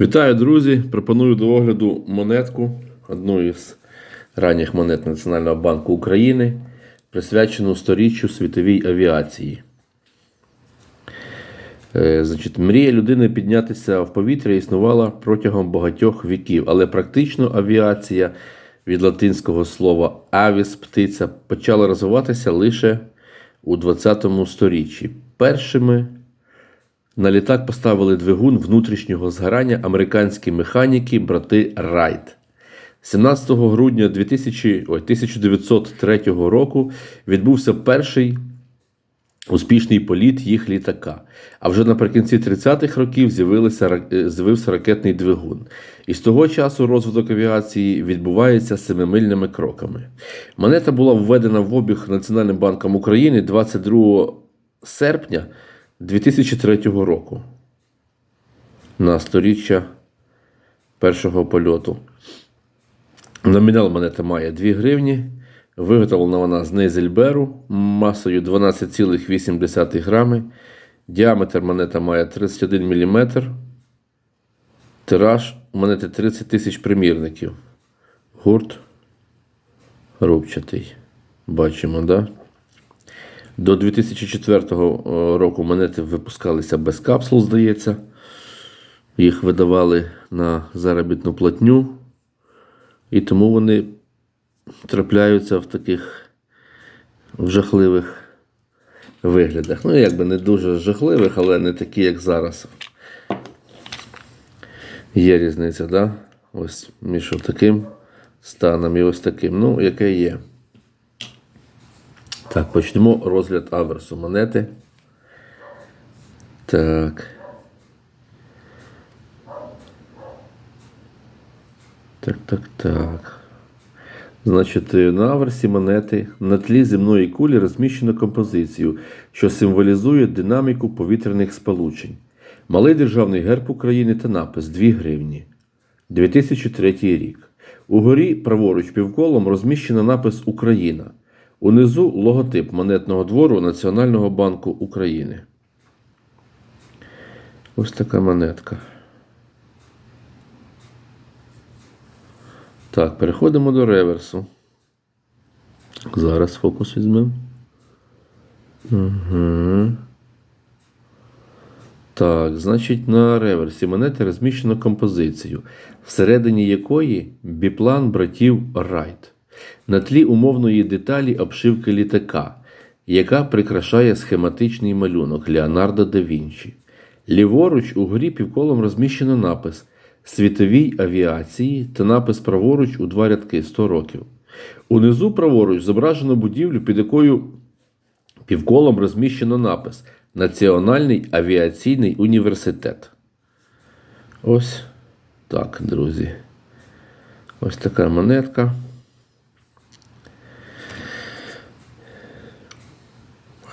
Вітаю, друзі! Пропоную до огляду монетку, одну із ранніх монет Національного банку України, присвячену сторіччю світовій авіації. Е, Значить, мрія людини піднятися в повітря існувала протягом багатьох віків, але практично авіація від латинського слова авіс птиця почала розвиватися лише у 20 сторіччі. Першими на літак поставили двигун внутрішнього згорання американські механіки брати Райт. 17 грудня 2000, ой, 1903 року відбувся перший успішний політ їх літака. А вже наприкінці 30-х років е, з'явився ракетний двигун. І з того часу розвиток авіації відбувається семимильними кроками. Монета була введена в обіг Національним банком України 22 серпня 2003 року на сторіччя першого польоту. Номінал монети має 2 гривні. Виготовлена вона з нейзельберу масою 12,8 грами. Діаметр монета має 31 мм. Тираж монети 30 тисяч примірників. Гурт рубчатий. Бачимо, так? Да? До 2004 року монети випускалися без капсул, здається. Їх видавали на заробітну платню. І тому вони трапляються в таких жахливих виглядах. Ну, якби не дуже жахливих, але не такі, як зараз. Є різниця, да? Ось між таким станом і ось таким. Ну, яке є. Так, почнемо розгляд аверсу монети. Так. Так, так, так. Значить, на аверсі монети на тлі земної кулі розміщено композицію, що символізує динаміку повітряних сполучень. Малий державний герб України та напис 2 гривні. 2003 рік. Угорі праворуч півколом розміщено напис Україна. Унизу логотип монетного двору Національного банку України. Ось така монетка. Так, переходимо до реверсу. Зараз фокус візьмемо. Угу. Так, значить, на реверсі монети розміщено композицію, всередині якої біплан братів Райт. На тлі умовної деталі обшивки літака, яка прикрашає схематичний малюнок Леонардо да Вінчі. Ліворуч угорі півколом розміщено напис Світовій авіації та напис праворуч у два рядки 100 років. Унизу праворуч зображено будівлю, під якою півколом розміщено напис Національний авіаційний університет. Ось так, друзі. Ось така монетка.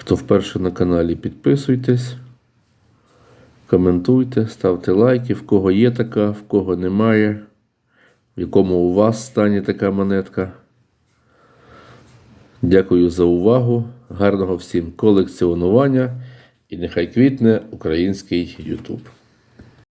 Хто вперше на каналі, підписуйтесь, коментуйте, ставте лайки, в кого є така, в кого немає, в якому у вас стані така монетка. Дякую за увагу. Гарного всім колекціонування і нехай квітне український YouTube.